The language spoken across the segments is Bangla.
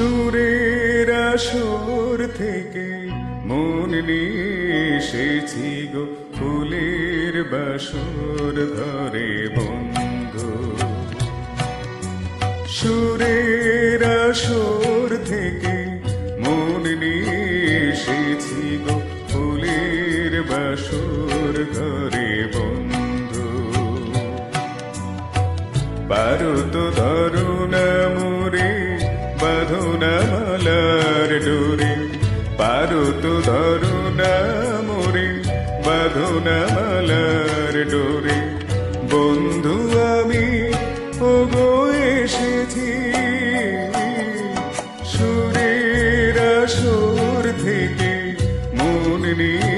সুরের আসর থেকে মন নিয়ে গো, ফুলের বাসর ধরে বন্ধু। সুরের আসর থেকে মন নিয়ে গো, ফুলের বাসর ঘরে বন্ধু। পারো তো বাঁধুন মালার ডোরে পারো তো ধরুন মোরে বাঁধুন মালার ডোরে। বন্ধু আমি, ওগো এসেছি, সুরের আসর থেকে মন নিয়ে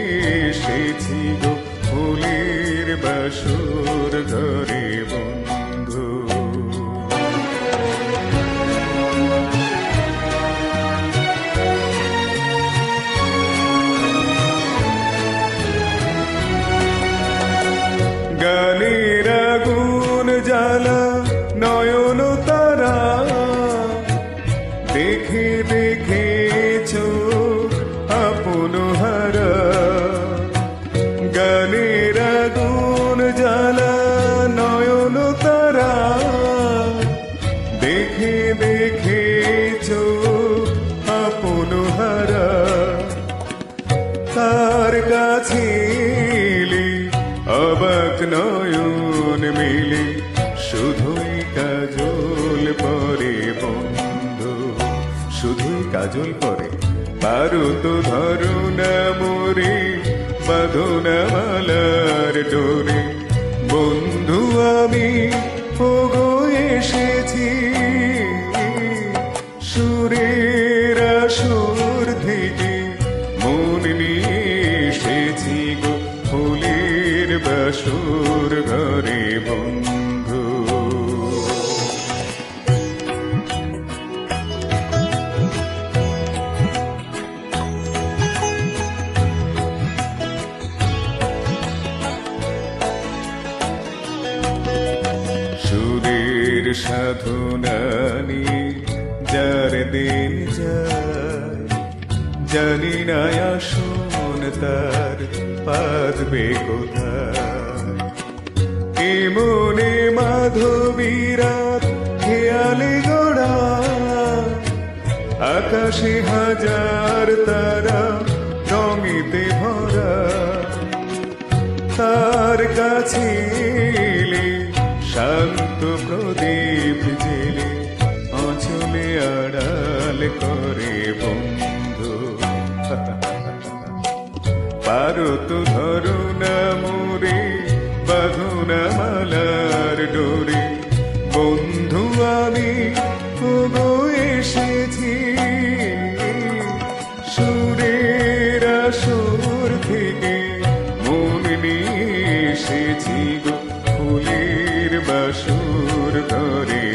এসেছি গো ফুলের বাসর ঘরে। জ্বালা নয়ন তারা। দেখে দেখে আপন হারা। গানের আগুন জ্বালা নয়ন তারা। দেখে দেখে আপন হারা। তার কাছে অবাক নয়ন মিলে শুধুই কাজল পরে বন্ধু, শুধুই কাজল পরে। পারো তো ধরো না মোরে বাঁধো না মালার ডোরে। বন্ধু আমি, ওগো এসেছি। সুরের আসর থেকে মন নিয়ে এসেছি গো ফুলের বাসর ঘরে বন্ধু। সুরের সাধনা নিয়ে যার দিন যায় জানি না আসন তার পাদবে কোথায়? এ মনে মাধবীরাত খেয়ালে গড়া আকাশে হাজার তারা রঙিতে ভরা। তার কাছে এলে শান্ত প্রদীপ জেলে অচলে আড়াল করে বন্ধু। পারো তো ধরো না মোরে বাঁধো না মালার ডোরে। বন্ধু আমি ওগো এসেছি, সুরের আসর থেকে মন নিয়ে এসেছি গো ফুলের বাসর ঘরে।